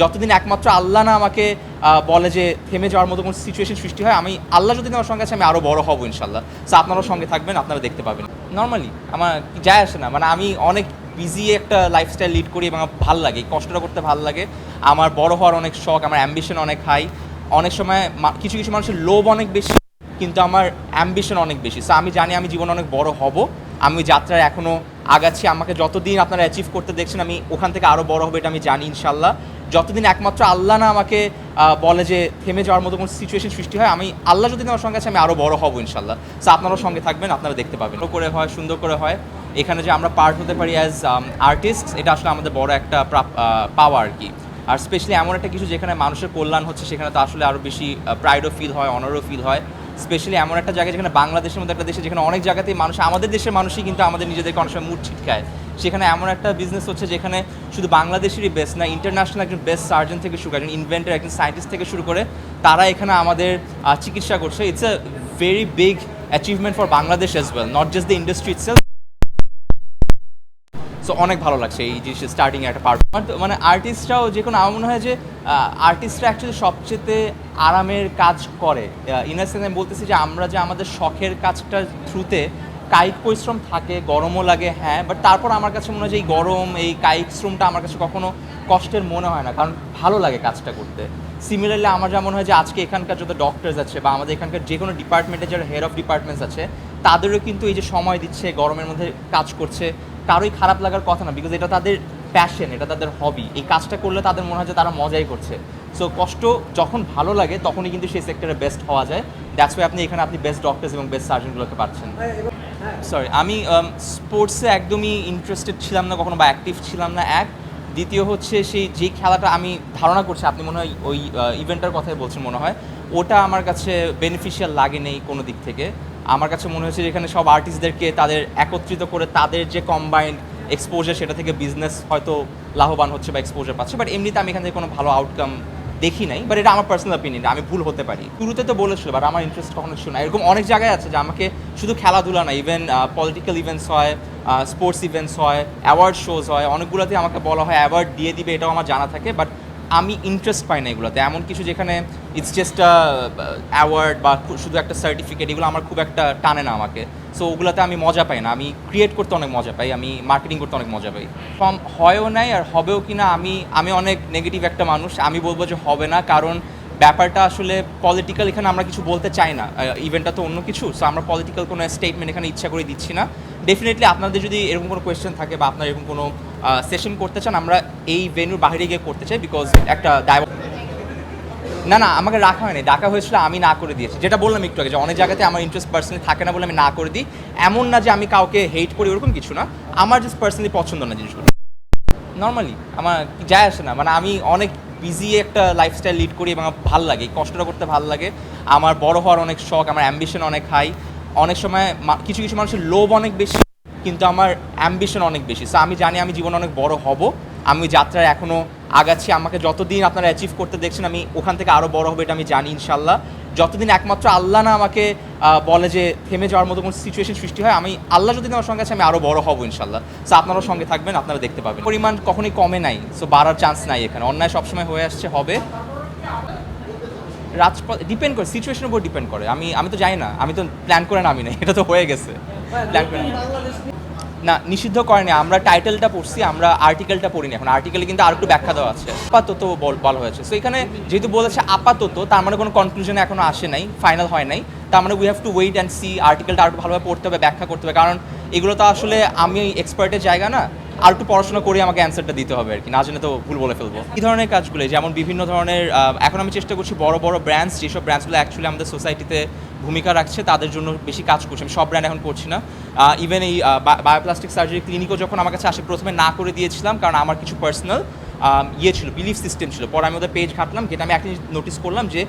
যতদিন একমাত্র আল্লাহ না আমাকে বলে যে থেমে যাওয়ার মতো কোনো সিচুয়েশন সৃষ্টি হয়, আমি আল্লাহ যদি আমার সঙ্গে আছে, আমি আরও বড় হব ইনশাল্লাহ সো আপনারাও সঙ্গে থাকবেন, আপনারা দেখতে পাবেন। নর্মালি আমার যায় আসে না মানে আমি অনেক বিজি একটা লাইফস্টাইল লিড করি এবং আমার ভালো লাগে কষ্টটা করতে ভালো লাগে। আমার বড় হওয়ার অনেক শখ, আমার অ্যাম্বিশন অনেক হাই অনেক সময় কিছু কিছু মানুষের লোভ অনেক বেশি, কিন্তু আমার অ্যাম্বিশন অনেক বেশি। সো আমি জানি আমি জীবনে অনেক বড় হব, আমি যাত্রায় এখনও আগাচ্ছি, আমাকে যতদিন আপনারা অ্যাচিভ করতে দেখছেন, আমি ওখান থেকে আরও বড় হবে, এটা আমি জানি ইনশাল্লাহ যতদিন একমাত্র আল্লাহ না আমাকে বলে যে থেমে যাওয়ার মতো কোনো সিচুয়েশন সৃষ্টি হয়, আমি আল্লাহ যদি আমার সঙ্গে আছে, আমি আরও বড় হব ইনশাল্লাহ সো আপনারাও সঙ্গে থাকবেন, আপনারা দেখতে পাবেন। করে হয়, সুন্দর করে হয়। এখানে যে আমরা পার্ট হতে পারি অ্যাজ আর্টিস্ট এটা আসলে আমাদের বড় একটা পাওয়া আর কি। আর স্পেশালি এমন একটা কিছু যেখানে মানুষের কল্যাণ হচ্ছে, সেখানে তো আসলে আরও বেশি প্রাইডও ফিল হয় অনারও ফিল হয়। স্পেশালি এমন একটা জায়গায় যেখানে বাংলাদেশের মধ্যে একটা দেশে যেখানে অনেক জায়গাতেই মানুষ, আমাদের দেশের মানুষই কিন্তু আমাদের নিজেদেরকে অনেক সময় মুড ছিটকায় সেখানে এমন একটা বিজনেস হচ্ছে যেখানে শুধু বাংলাদেশেরই বেস্ট না ইন্টারন্যাশনাল একজন বেস্ট সার্জন থেকে শুরু করে, একজন ইনভেন্টার একজন সায়েন্টিস্ট থেকে শুরু করে, তারা এখানে আমাদের চিকিৎসা করছে। It's a very big achievement for Bangladesh as well not just the industry itself so অনেক ভালো লাগছে এই জিনিস স্টার্টিং একটা পার্ট মানে আর্টিস্টরাও যে কোনো, আমার মনে হয় যে আর্টিস্টরা অ্যাকচুয়ালি সবচেয়ে আরামের কাজ করে। ইনার সেন্স আমি বলতেছি যে, আমরা যে আমাদের শখের কাজটার থ্রুতে কায়িক পরিশ্রম থাকে, গরমও লাগে হ্যাঁ বাট তারপর আমার কাছে মনে হয় যে এই গরম, এই কায়িক শ্রমটা আমার কাছে কখনো কষ্টের মনে হয় না, কারণ ভালো লাগে কাজটা করতে। সিমিলারলি আমার যেমন হয় যে, আজকে এখানকার যত ডক্টরস আছে বা আমাদের এখানকার যে কোনো ডিপার্টমেন্টে যারা হেড অফ ডিপার্টমেন্টস আছে, তাদেরও কিন্তু এই যে সময় দিচ্ছে, গরমের মধ্যে কাজ করছে কারোই খারাপ লাগার কথা না বিকজ এটা তাদের প্যাশন এটা তাদের হবি এই কাজটা করলে তাদের মনে হয় যে তারা মজাই করছে। সো কষ্ট যখন ভালো লাগে, তখনই কিন্তু সেই সেক্টরে বেস্ট হওয়া যায়। দ্যাটস ওয়াই আপনি এখানে আপনি বেস্ট ডক্টর্স এবং বেস্ট সার্জনগুলোকে পাচ্ছেন। সরি আমি স্পোর্টসে একদমই ইন্টারেস্টেড ছিলাম না কখনো বা অ্যাক্টিভ ছিলাম না এক। দ্বিতীয় হচ্ছে সেই যে খেলাটা আমি ধারণা করছি, আপনি মনে হয় ওই ইভেন্টটার কথাই বলছেন মনে হয়, ওটা আমার কাছে বেনিফিশিয়াল লাগে নেই কোনো দিক থেকে। আমার কাছে মনে হয়েছে যে এখানে সব আর্টিস্টদেরকে তাদের একত্রিত করে তাদের যে কম্বাইন্ড এক্সপোজার সেটা থেকে বিজনেস হয়তো লাভবান হচ্ছে বা এক্সপোজার পাচ্ছে বাট এমনিতে আমি এখান থেকে কোনো ভালো আউটকাম দেখি নাই বাট এটা আমার পার্সোনাল অপিনিয়ন আমি ভুল হতে পারি। শুরুতে তো বলেছিল বাট আমার ইন্টারেস্ট কখনো ছিল না। এরকম অনেক জায়গায় আছে যে আমাকে শুধু খেলাধুলা না ইভেন পলিটিক্যাল ইভেন্টস হয় স্পোর্টস ইভেন্টস হয় অ্যাওয়ার্ড শোজ হয় অনেকগুলোতে আমাকে বলা হয় অ্যাওয়ার্ড দিয়ে দিবে, এটাও আমার জানা থাকে বাট আমি ইন্টারেস্ট পাই না এগুলোতে। এমন কিছু যেখানে ইটস জাস্ট অ্যাওয়ার্ড বা শুধু একটা সার্টিফিকেট এগুলো আমার খুব একটা টানে না আমাকে। সো ওগুলোতে আমি মজা পাই না। আমি ক্রিয়েট করতে অনেক মজা পাই, আমি মার্কেটিং করতে অনেক মজা পাই। ফর্ম হয়ও নাই আর হবেও কি না আমি আমি অনেক নেগেটিভ একটা মানুষ, আমি বলব যে হবে না, কারণ ব্যাপারটা আসলে পলিটিক্যাল এখানে আমরা কিছু বলতে চাই না। ইভেন্টটা তো অন্য কিছু সো আমরা পলিটিক্যাল কোনো স্টেটমেন্ট এখানে ইচ্ছা করে দিচ্ছি না। ডেফিনেটলি আপনাদের যদি এরকম কোনো কোয়েশ্চেন থাকে বা আপনারা এরকম কোনো সেশন করতে চান, আমরা এই ভেন্যুর বাইরে গিয়ে করতে চাই বিকজ একটা দায় না না, আমাকে রাখা হয়নি। ডাকা হয়েছিল, আমি না করে দিয়েছি। যেটা বললাম একটু আগে, যে অনেক জায়গাতে আমার ইন্টারেস্ট পার্সোনালি থাকে না বলে আমি না করে দিই। এমন না যে আমি কাউকে হেট করি, ওরকম কিছু না। আমার জাস্ট পার্সোনালি পছন্দ না জিনিসগুলো। নর্মালি আমার যায় আসে না। মানে আমি অনেক বিজি একটা লাইফস্টাইল লিড করি এবং আমার ভালো লাগে, কষ্টটা করতে ভালো লাগে। আমার বড় হওয়ার অনেক শখ, আমার অ্যাম্বিশন অনেক হাই অনেক সময় কিছু কিছু মানুষের লোভ অনেক বেশি, কিন্তু আমার অ্যাম্বিশন অনেক বেশি। সো আমি জানি আমি জীবন অনেক বড় হব। আমি যাত্রায় এখনও আগাচ্ছি। আমাকে যতদিন আপনারা অ্যাচিভ করতে দেখছেন, আমি ওখান থেকে আরও বড় হবে, এটা আমি জানি ইনশাল্লাহ যতদিন একমাত্র আল্লাহ না আমাকে বলে যে থেমে যাওয়ার মতো কোনো সিচুয়েশন সৃষ্টি হয় আমি আল্লাহ যদি আমার সঙ্গে আছে আমি আরও বড় হব ইনশাল্লাহ। সো আপনারাও সঙ্গে থাকবেন আপনারা দেখতে পাবেন। পরিমাণ কখনোই কমে নাই সো বাড়ার চান্স নাই এখানে। অন্যায় সবসময় হয়ে আসছে হবে। রাজপথ ডিপেন্ড করে সিচুয়েশনের উপর ডিপেন্ড করে। আমি আমি তো জানি না আমি তো প্ল্যান করে নামি নাই এটা তো হয়ে গেছে। প্ল্যান করে না, নিষিদ্ধ করেনি। আমরা টাইটেলটা পড়ছি, আমরা আর্টিকেলটা পড়িনি এখন। আর্টিকেলে কিন্তু আর একটু ব্যাখ্যা দেওয়া আছে। আপাতত বল- হয়েছে। সো এখানে যেহেতু বলেছে আপাতত, তার মানে কোনো কনক্লুশন এখনও আসে নাই ফাইনাল হয় নাই। তার মানে we have to wait and see আর্টিকেলটা আর ভালোভাবে পড়তে হবে, ব্যাখ্যা করতে হবে। কারণ এগুলো তো আসলে আমি এক্সপার্টের জায়গা না। আর একটু পড়াশোনা করে আমাকে অ্যান্সারটা দিতে হবে আর কি, না জানে তো ভুল বলে ফেলব। এই ধরনের কাজগুলো যেমন বিভিন্ন ধরনের এখন আমি চেষ্টা করছি বড় বড় ব্র্যান্ডস যেসব ব্র্যান্ডসগুলো অ্যাকচুয়ালি আমাদের সোসাইটিতে ভূমিকা রাখছে, তাদের জন্য বেশি কাজ করছি। আমি সব ব্র্যান্ড এখন করছি না। ইভেন এই বায়োপ্লাস্টিক সার্জারি ক্লিনিকও যখন আমার কাছে আসে, প্রথমে না করে দিয়েছিলাম, কারণ আমার কিছু পার্সোনাল ইয়ে ছিল বিলিফ সিস্টেম ছিল। পরে আমি ওদের পেজ ঘাটলাম যেটা আমি একটা নোটিস করলাম যে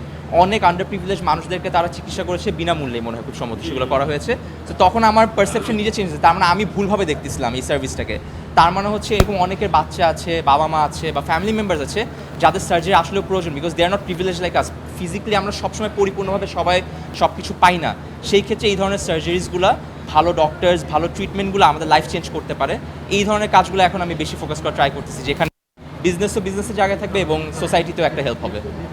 অনেক আন্ডার প্রিভিলেজ মানুষদেরকে তারা চিকিৎসা করেছে বিনামূল্যে মনে হয় খুব সম্ভবত সেগুলো করা হয়েছে। তো তখন আমার পারসেপশন নিজে চেঞ্জ তার মানে আমি ভুলভাবে দেখতেছিলাম এই সার্ভিসটাকে তার মানে হচ্ছে এরকম অনেকের বাচ্চা আছে বাবা মা আছে বা ফ্যামিলি মেম্বার্স আছে যাদের সার্জারি আসলে প্রয়োজন because they are not privilege like us physically আমরা সবসময় পরিপূর্ণভাবে সবাই সব কিছু পাই না। সেই ক্ষেত্রে এই ধরনের সার্জারিসগুলো ভালো ডক্টরস ভালো ট্রিটমেন্টগুলো আমাদের লাইফ চেঞ্জ করতে পারে। এই ধরনের কাজগুলো এখন আমি বেশি ফোকাস করা ট্রাই করতেছি যেখানে বিজনেসও বিজনেসের জায়গায় থাকবে এবং সোসাইটিতেও একটা হেল্প হবে।